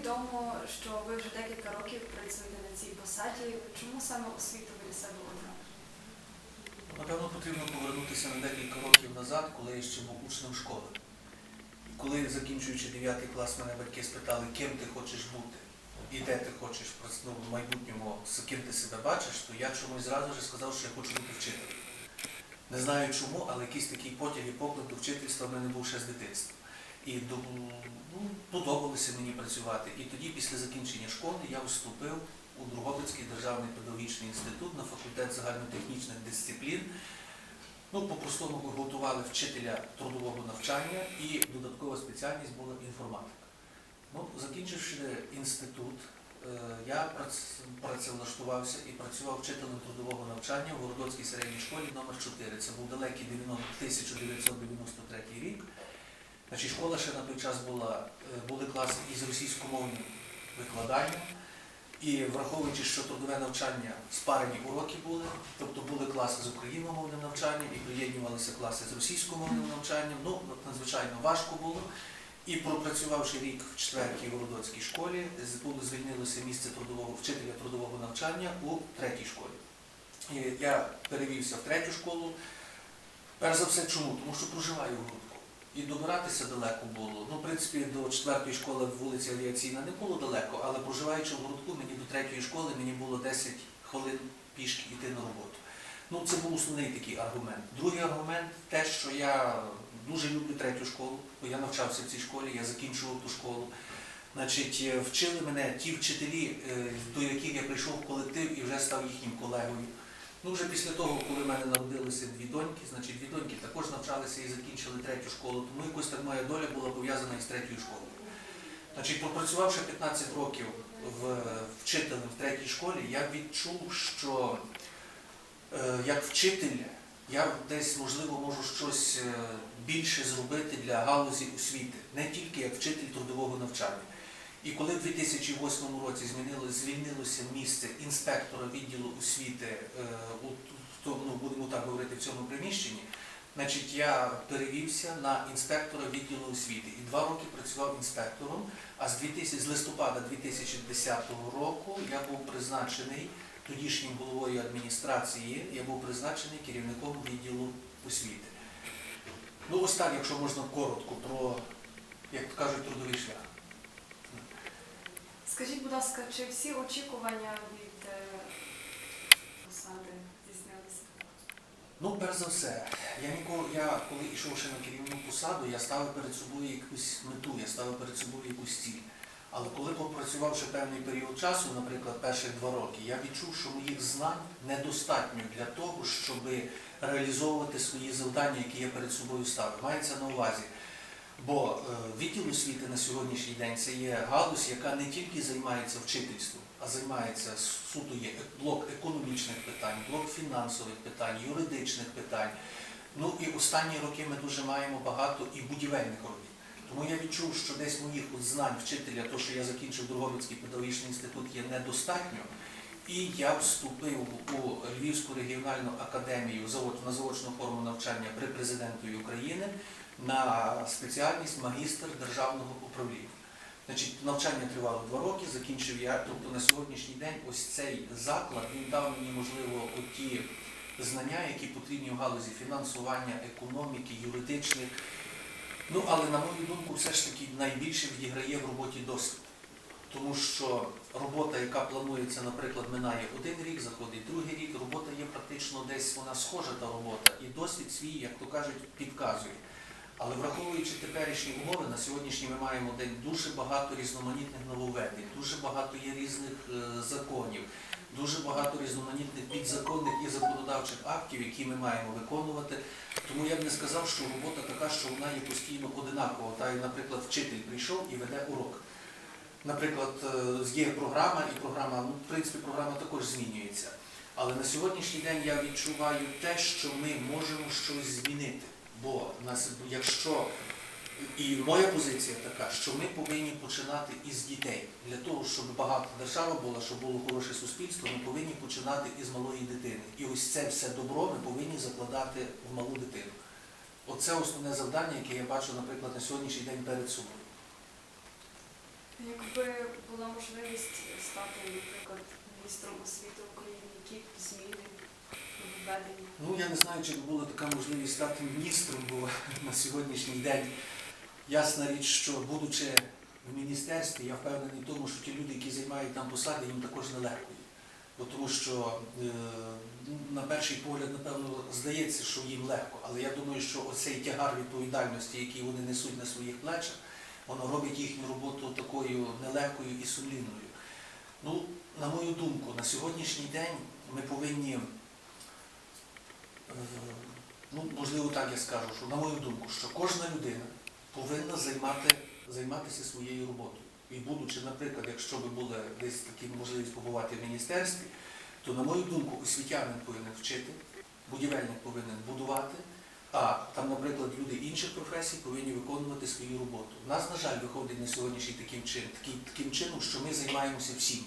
відомо, що ви вже декілька років працюєте на цій посаді. Чому саме освіту ви для себе обрали? Напевно, потрібно повернутися на декілька років назад, коли я ще був учнем школи. І коли, закінчуючи 9 клас, мене батьки спитали, ким ти хочеш бути і де ти хочеш ну, в майбутньому, з ким ти себе бачиш, то я чомусь зразу ж сказав, що я хочу бути вчителем. Не знаю чому, але якийсь такий потяг і поклик до вчительства в мене був ще з дитинства. І ну, подобалося мені працювати. І тоді, після закінчення школи, я вступив у Другобицький державний педагогічний інститут на факультет загальнотехнічних дисциплін. Ну, по-простому готували вчителя трудового навчання і додаткова спеціальність була інформатика. Ну, закінчивши інститут, е, я працевлаштувався і працював вчителем трудового навчання в Городоцькій середній школі номер 4 Це був далекий 1993 рік. Значить, школа ще на той час була, е, були класи із російськомовним викладанням. І враховуючи, що трудове навчання спарені уроки були, тобто були класи з україномовним навчанням і приєднувалися класи з російськомовним навчанням, ну надзвичайно важко було. І пропрацювавши рік в четвертій городоцькій школі, звільнилося місце трудового вчителя трудового навчання у третій школі. І я перевівся в третю школу. Перш за все, чому? Тому що проживаю в Грудку. І добиратися далеко було. Ну, в принципі, до четвертої школи вулиця Авіаційна не було далеко, але проживаючи в Городку, мені до третьої школи мені було 10 хвилин пішки йти на роботу. Ну, це був основний такий аргумент. Другий аргумент те, що я дуже люблю третю школу, бо я навчався в цій школі, я закінчував ту школу. Значить, е, вчили мене ті вчителі, е, до яких я прийшов в колектив і вже став їхнім колегою. Ну, вже після того, коли в мене народилися дві доньки, значить дві доньки також навчалися і закінчили третю школу, тому якось так моя доля була пов'язана із третьою школою. Значить, пропрацювавши 15 років в вчителем в третій школі, я відчув, що е, як вчитель я десь, можливо, можу щось е, більше зробити для галузі освіти, не тільки як вчитель трудового навчання. І коли в 2008 році звільнилося місце інспектора відділу освіти, е, будемо так говорити, в цьому приміщенні, значить, я перевівся на інспектора відділу освіти і два роки працював інспектором. А з, 2000, з листопада 2010 року я був призначений тодішнім головою адміністрації, я був призначений керівником відділу освіти. Ну, ось якщо можна коротко про, як кажуть, трудовий шлях. Скажіть, будь ласка, чи всі очікування від е, посади здійснилися? Ну, перш за все, я ніколи, я коли йшов ще на керівну посаду, я ставив перед собою якусь мету, я ставив перед собою якусь ціль. Але коли попрацювавши певний період часу, наприклад, перших два роки, я відчув, що моїх знань недостатньо для того, щоб реалізовувати свої завдання, які я перед собою ставив. Мається на увазі. Бо е, відділ освіти на сьогоднішній день це є галузь, яка не тільки займається вчительством, займається суто є блок економічних питань, блок фінансових питань, юридичних питань. Ну і останні роки ми дуже маємо багато і будівельних робіт. Тому я відчув, що десь моїх знань вчителя, то, що я закінчив Другобицький педагогічний інститут, є недостатньо. І я вступив у Львівську регіональну академію на заочну форму навчання при президентові України на спеціальність магістр державного управління. Значить, навчання тривало два роки, закінчив я. Тобто на сьогоднішній день ось цей заклад він дав мені, можливо, ті знання, які потрібні в галузі фінансування, економіки, юридичних. Ну, але на мою думку, все ж таки найбільше відіграє в роботі досвід. Тому що робота, яка планується, наприклад, минає один рік, заходить другий рік, робота є практично десь вона схожа та робота, і досвід свій, як то кажуть, підказує. Але враховуючи теперішні умови, на сьогоднішній ми маємо день дуже багато різноманітних нововведень, дуже багато є різних е, законів, дуже багато різноманітних підзаконних і законодавчих актів, які ми маємо виконувати. Тому я б не сказав, що робота така, що вона є постійно одинакова. Та, наприклад, вчитель прийшов і веде урок. Наприклад, е, є програма, і програма, ну, в принципі, програма також змінюється. Але на сьогоднішній день я відчуваю те, що ми можемо щось змінити. Бо якщо і моя позиція така, що ми повинні починати із дітей. Для того, щоб багата держава була, щоб було хороше суспільство, ми повинні починати із малої дитини. І ось це все добро ми повинні закладати в малу дитину. Оце основне завдання, яке я бачу, наприклад, на сьогоднішній день перед собою. Якби була можливість стати, наприклад, міністром освіти України, які б зміни Ну, я не знаю, чи була така можливість стати міністром, бо на сьогоднішній день ясна річ, що будучи в міністерстві, я впевнений в тому, що ті люди, які займають там посади, їм також нелегко. Бо тому що е, ну, на перший погляд, напевно, здається, що їм легко, але я думаю, що оцей тягар відповідальності, який вони несуть на своїх плечах, воно робить їхню роботу такою нелегкою і сумлінною. Ну, на мою думку, на сьогоднішній день ми повинні ну, можливо, так я скажу, що на мою думку, що кожна людина повинна займати, займатися своєю роботою. І будучи, наприклад, якщо би була десь така можливість побувати в міністерстві, то, на мою думку, освітянин повинен вчити, будівельник повинен будувати, а там, наприклад, люди інших професій повинні виконувати свою роботу. У нас, на жаль, виходить на сьогоднішній таким чином, таким, таким чином, що ми займаємося всім.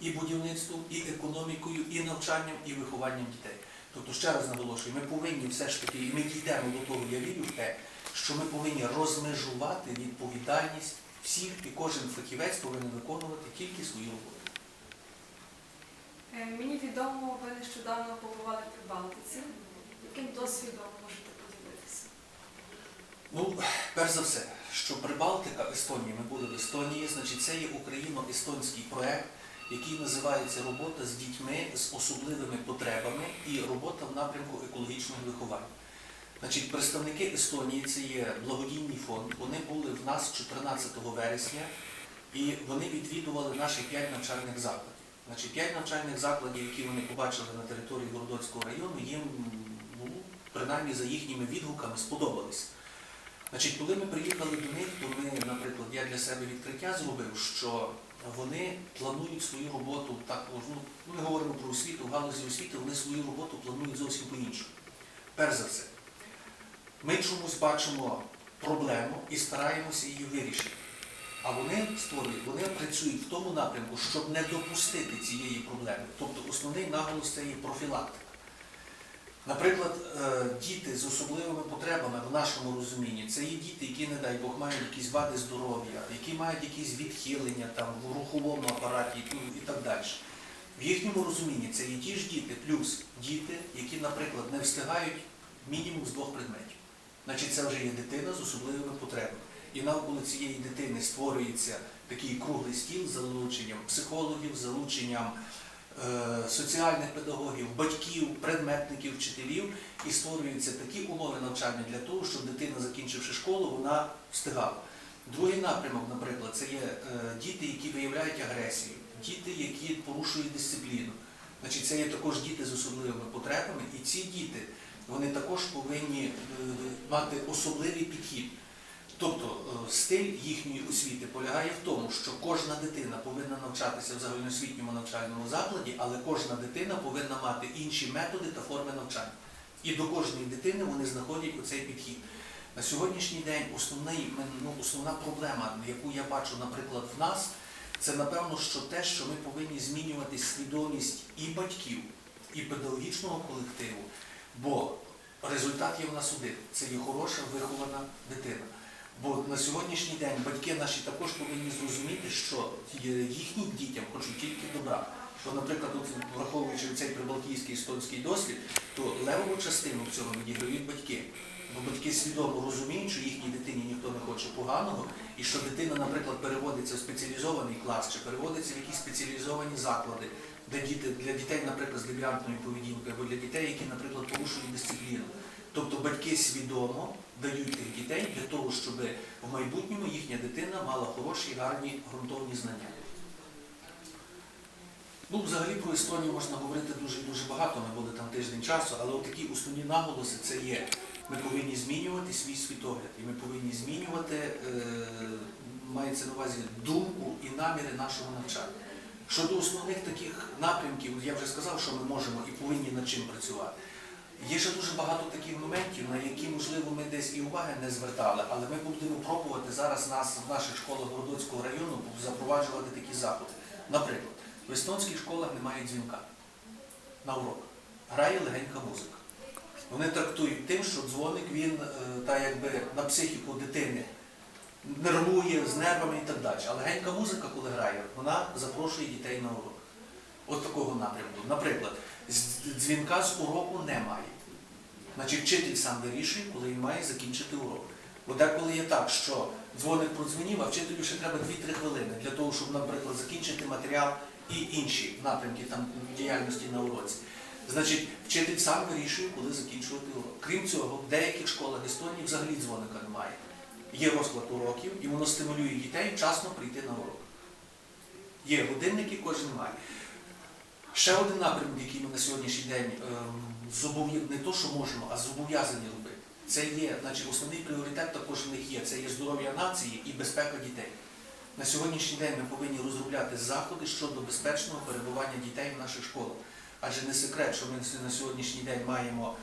І будівництвом, і економікою, і навчанням, і вихованням дітей. Тобто, ще раз наголошую, ми повинні все ж таки, і ми дійдемо до того, я вірю в те, що ми повинні розмежувати відповідальність всіх, і кожен фахівець повинен виконувати тільки свою роботу. Е, Мені відомо, ви нещодавно побували при Балтиці. Яким досвідом можете поділитися? Ну, перш за все, що Прибалтика, Естонія, ми були в Естонії, значить, це є україно-естонський проект, який називається Робота з дітьми з особливими потребами і робота в напрямку екологічного виховання. Значить, представники Естонії це є благодійний фонд. Вони були в нас 14 вересня і вони відвідували наші п'ять навчальних закладів. Значить, п'ять навчальних закладів, які вони побачили на території Городоцького району, їм, ну, принаймні за їхніми відгуками, сподобалися. Значить, коли ми приїхали до них, то ми, наприклад, я для себе відкриття зробив, що вони планують свою роботу також, ну, ми говоримо про освіту, в галузі освіти, вони свою роботу планують зовсім по-іншому. Перш за все, ми чомусь бачимо проблему і стараємося її вирішити. А вони створюють, вони працюють в тому напрямку, щоб не допустити цієї проблеми. Тобто основний наголос це є профілактика. Наприклад, е, діти з особливими потребами в нашому розумінні це є діти, які, не дай Бог, мають якісь вади здоров'я, які мають якісь відхилення там, в руховому апараті і так далі. В їхньому розумінні це є ті ж діти, плюс діти, які, наприклад, не встигають мінімум з двох предметів. Значить, це вже є дитина з особливими потребами. І навколо цієї дитини створюється такий круглий стіл з залученням психологів, з залученням соціальних педагогів, батьків, предметників, вчителів, і створюються такі умови навчання для того, щоб дитина, закінчивши школу, вона встигала. Другий напрямок, наприклад, це є е, діти, які виявляють агресію, діти, які порушують дисципліну. Значить, це є також діти з особливими потребами, і ці діти вони також повинні е, мати особливий підхід. Тобто е, стиль їхньої освіти полягає в тому, що кожна дитина повинна навчатися в загальноосвітньому навчальному закладі, але кожна дитина повинна мати інші методи та форми навчання. І до кожної дитини вони знаходять оцей підхід. На сьогоднішній день основний, ну, основна проблема, яку я бачу, наприклад, в нас, це напевно, що те, що ми повинні змінювати свідомість і батьків, і педагогічного колективу, бо результат є в нас один. Це є хороша вихована дитина. Бо на сьогоднішній день батьки наші також повинні зрозуміти, що їхнім дітям хочуть тільки добра. Що, наприклад, от, враховуючи цей прибалтійський естонський досвід, то левову частину в цьому відіграють батьки. Бо батьки свідомо розуміють, що їхній дитині ніхто не хоче поганого, і що дитина, наприклад, переводиться в спеціалізований клас чи переводиться в якісь спеціалізовані заклади, де діти для дітей, наприклад, з девіантною поведінкою, або для дітей, які, наприклад, порушують дисципліну. Тобто батьки свідомо дають тих дітей для того, щоб в майбутньому їхня дитина мала хороші, гарні ґрунтовні знання. Ну, взагалі про Естонію можна говорити дуже дуже багато, ми були там тиждень часу, але такі основні наголоси це є. Ми повинні змінювати свій світогляд, і ми повинні змінювати, е, мається на увазі, думку і наміри нашого навчання. Щодо основних таких напрямків, я вже сказав, що ми можемо і повинні над чим працювати. Є ще дуже багато таких моментів, на які, можливо, ми десь і уваги не звертали, але ми будемо пробувати зараз нас в наших школах Городоцького району запроваджувати такі заходи. Наприклад, в естонських школах немає дзвінка на урок. Грає легенька музика. Вони трактують тим, що дзвоник він е, та якби на психіку дитини нервує з нервами і так далі. А легенька музика, коли грає, вона запрошує дітей на урок. От такого напрямку. Наприклад, дзвінка з уроку немає. Значить, вчитель сам вирішує, коли він має закінчити урок. Бо деколи є так, що дзвоник продзвонів, а вчителю ще треба 2-3 хвилини для того, щоб, наприклад, закінчити матеріал і інші напрямки там, діяльності на уроці. Значить, вчитель сам вирішує, коли закінчувати урок. Крім цього, в деяких школах Естонії взагалі дзвоника немає. Є розклад уроків, і воно стимулює дітей вчасно прийти на урок. Є годинники, кожен має. Ще один напрямок, який ми на сьогоднішній день ем, не то, що можемо, а зобов'язані робити. Це є, значить, основний пріоритет також в них є. Це є здоров'я нації і безпека дітей. На сьогоднішній день ми повинні розробляти заходи щодо безпечного перебування дітей в наших школах. Адже не секрет, що ми на сьогоднішній день маємо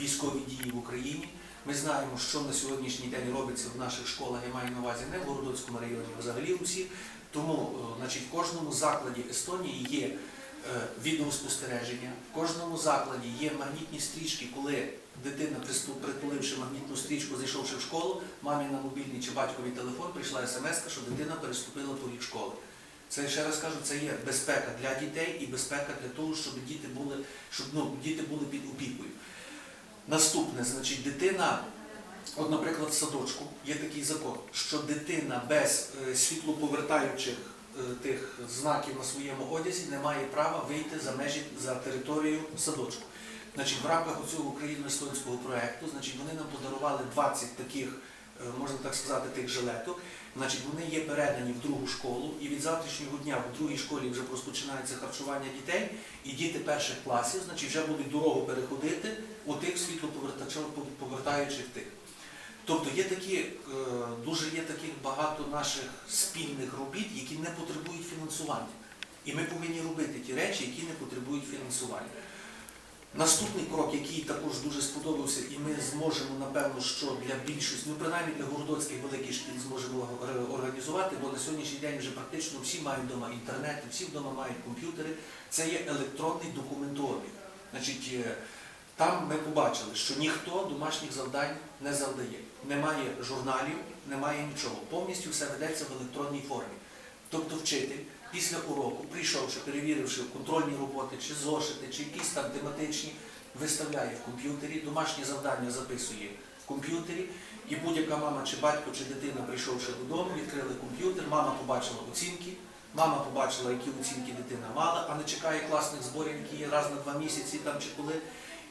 військові дії в Україні. Ми знаємо, що на сьогоднішній день робиться в наших школах, я маю на увазі не в Городоцькому районі, а взагалі усі. Тому е, значить, в кожному закладі Естонії є відеоспостереження, в кожному закладі є магнітні стрічки, коли дитина, притуливши магнітну стрічку, зайшовши в школу, мамі на мобільний чи батьковий телефон прийшла смс, що дитина переступила поріг школи. Це ще раз кажу, це є безпека для дітей і безпека для того, щоб діти були, щоб ну, діти були під опікою. Наступне, значить, дитина, от, наприклад, в садочку є такий закон, що дитина без е, світлоповертаючих е, тих знаків на своєму одязі не має права вийти за межі за територію садочку. Значить, в рамках цього україно-естонського проєкту, значить, вони нам подарували 20 таких, е, можна так сказати, тих жилеток. Значить, вони є передані в другу школу, і від завтрашнього дня в другій школі вже розпочинається харчування дітей, і діти перших класів, значить, вже будуть дорогу переходити у тих світлоповертаючих тих. Тобто є такі, е, дуже є таких багато наших спільних робіт, які не потребують фінансування. І ми повинні робити ті речі, які не потребують фінансування. Наступний крок, який також дуже сподобався, і ми зможемо, напевно, що для більшості, ну принаймні для городоцьких великих шкіл зможемо організувати, бо на сьогоднішній день вже практично всі мають вдома інтернет, всі вдома мають комп'ютери. Це є електронний документообіг. Значить, е, там ми побачили, що ніхто домашніх завдань не завдає. Немає журналів, немає нічого. Повністю все ведеться в електронній формі. Тобто вчитель після уроку, прийшовши, перевіривши контрольні роботи, чи зошити, чи якісь там тематичні, виставляє в комп'ютері, домашнє завдання записує в комп'ютері, і будь-яка мама чи батько, чи дитина, прийшовши додому, відкрили комп'ютер, мама побачила оцінки, мама побачила, які оцінки дитина мала, а не чекає класних зборів, які є раз на два місяці там чи коли.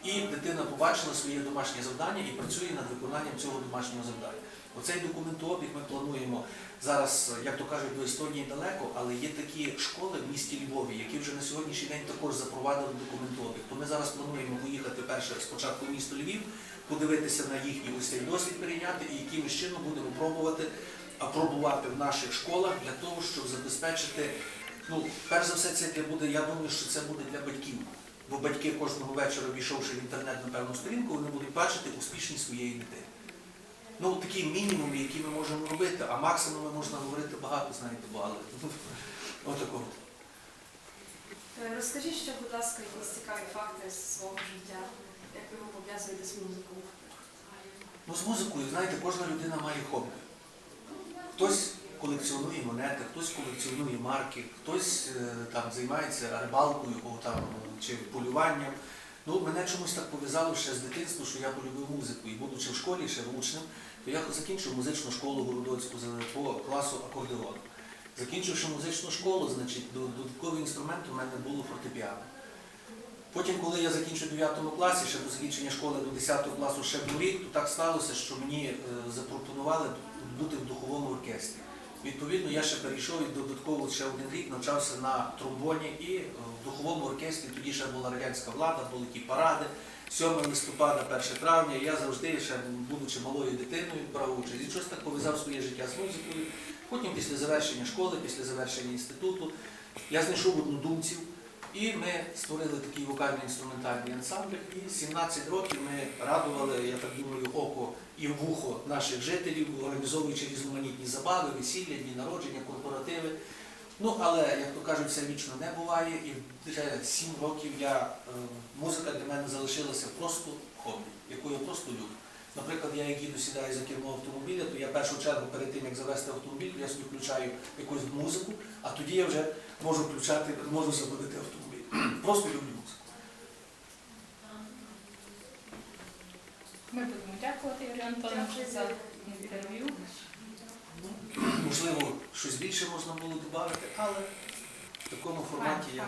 І дитина побачила своє домашнє завдання і працює над виконанням цього домашнього завдання. Оцей документообіг ми плануємо зараз, як то кажуть, до Естонії далеко, але є такі школи в місті Львові, які вже на сьогоднішній день також запровадили документообіг. То ми зараз плануємо поїхати перше спочатку в місто Львів, подивитися на їхній ось цей досвід перейняти і якимось чином будемо пробувати апробувати в наших школах для того, щоб забезпечити. Ну, перш за все, це буде, я думаю, що це буде для батьків. Бо батьки кожного вечора, війшовши в інтернет на певну сторінку, вони будуть бачити успішність своєї дитини. Ну, такі мінімуми, які ми можемо робити, а максимуми можна говорити багато, знаєте, бо але отакого. Е, Розкажіть ще, будь ласка, якісь цікаві факти з свого життя, як ви його пов'язуєте з музикою. Ну, з музикою, знаєте, кожна людина має хобі. Хтось колекціонує монети, хтось колекціонує марки, хтось е, там займається рибалкою там, чи полюванням. Ну, мене чомусь так пов'язало ще з дитинства, що я полюбив музику. І будучи в школі, ще учнем, то я закінчив музичну школу Городоцьку по класу акордеону. Закінчивши музичну школу, значить, додатковий інструмент у мене було фортепіано. Потім, коли я закінчив 9 класі, ще до закінчення школи до 10 класу ще був рік, то так сталося, що мені е, запропонували бути в духовому оркестрі. Відповідно, я ще перейшов і додатково ще один рік навчався на тромбоні і е, в духовому оркестрі тоді ще була радянська влада, були ті паради. 7 листопада, 1 травня, я завжди, ще будучи малою дитиною, брав участь. І щось так пов'язав своє життя з музикою. Потім, після завершення школи, після завершення інституту, я знайшов однодумців, і ми створили такий вокально-інструментальний ансамбль. І 17 років ми радували, я так думаю, око і в вухо наших жителів, організовуючи різноманітні забави, весілля, дні народження, корпоративи. Ну, але, як то кажуть, все вічно не буває, і вже сім років я, е, музика для мене залишилася просто хобі, яку я просто люблю. Наприклад, я як їду сідаю за кермо автомобіля, то я першу чергу перед тим, як завести автомобіль, я собі включаю якусь музику, а тоді я вже можу включати, можу заводити автомобіль. Просто люблю. Ми будемо дякувати, Юрію Антоновичу, за інтерв'ю. Можливо, щось більше можна було додати, але в такому форматі я.